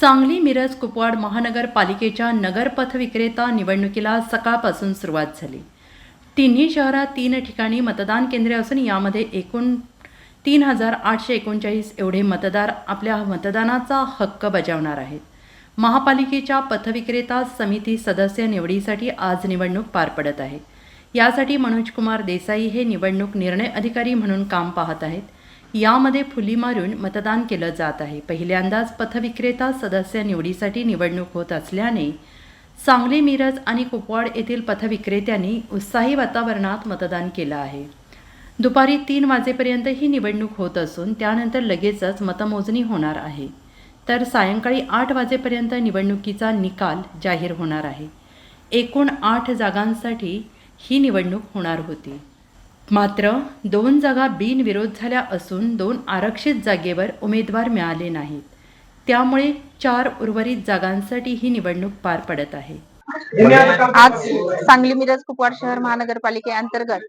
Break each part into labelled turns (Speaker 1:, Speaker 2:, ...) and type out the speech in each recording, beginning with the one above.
Speaker 1: सांगली मिरज कुपवाड महानगरपालिकेच्या नगरपथ विक्रेता निवडणुकीला सकाळपासून सुरुवात झाली. तिन्ही शहरात तीन ठिकाणी मतदान केंद्रे असून यामध्ये एकूण तीन हजार आठशे एकोणचाळीस एवढे मतदार आपल्या मतदानाचा हक्क बजावणार आहेत. महापालिकेच्या पथविक्रेता समिती सदस्य निवडीसाठी आज निवडणूक पार पडत आहे. यासाठी मनोज कुमार देसाई हे निवडणूक निर्णय अधिकारी म्हणून काम पाहत आहेत. यामध्ये फुली मारून मतदान केलं जात आहे. पहिल्यांदाच पथविक्रेता सदस्य निवडीसाठी निवडणूक होत असल्याने सांगली मिरज आणि कुपवाड येथील पथविक्रेत्यांनी उत्साही वातावरणात मतदान केलं आहे. दुपारी तीन वाजेपर्यंत ही निवडणूक होत असून त्यानंतर लगेचच मतमोजणी होणार आहे. तर सायंकाळी आठ वाजेपर्यंत निवडणुकीचा निकाल जाहीर होणार आहे. एकूण आठ जागांसाठी ही निवडणूक होणार होती. मात्र दोन जागा बिनविरोध झाल्या असून दोन आरक्षित जागेवर उमेदवार मिळाले नाहीत. त्यामुळे चार उर्वरित जागांसाठी ही निवडणूक पार पडत आहे.
Speaker 2: आज सांगली मिरज कुपवाड शहर महानगरपालिकेअंतर्गत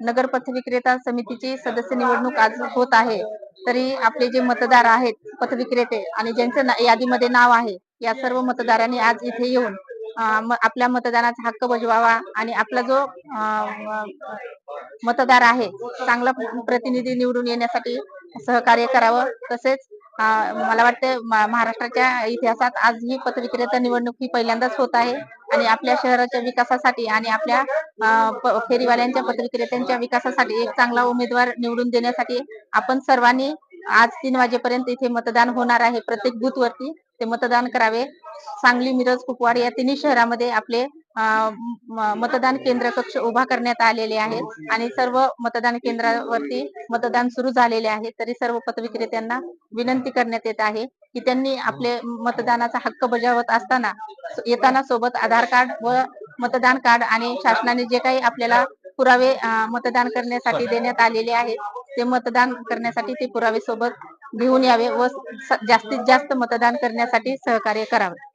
Speaker 2: नगर पथ विक्रेता समितीची सदस्य निवडणूक आज होत आहे. तरी आपले जे मतदार आहेत पथविक्रेते आणि ज्यांचं यादीमध्ये नाव आहे या सर्व मतदारांनी आज इथे येऊन आपल्या मतदानाचा हक्क बजवावा आणि आपला जो मतदार आहे. चांगला प्रतिनिधी निवडून येण्यासाठी सहकार्य करावं. तसेच मला वाटतं महाराष्ट्राच्या इतिहासात आज ही पत्रविक्रेता निवडणूक ही पहिल्यांदाच होत आहे. आणि आपल्या शहराच्या विकासासाठी आणि आपल्या फेरीवाल्यांच्या पत्रविक्रेत्यांच्या विकासासाठी एक चांगला उमेदवार निवडून देण्यासाठी आपण सर्वांनी आज तीन वाजेपर्यंत इथे मतदान होणार आहे. प्रत्येक बूथवरती ते मतदान करावे. सांगली मिरज कुपवाड या तिन्ही शहरामध्ये आपले मतदान केंद्र कक्ष उभा करण्यात आलेले आहेत आणि सर्व मतदान केंद्रावरती मतदान सुरू झालेले आहे. तरी सर्व पदविक्रेत्यांना विनंती करण्यात येत आहे की त्यांनी आपले मतदानाचा हक्क बजावत असताना येताना सोबत आधार कार्ड व मतदान कार्ड आणि शासनाने जे काही आपल्याला पुरावे मतदान करण्यासाठी देण्यात आलेले आहेत ते मतदान करण्यासाठी ते पुरावे सोबत घेऊन यावे व जास्तीत जास्त मतदान करण्यासाठी सहकार्य करावे.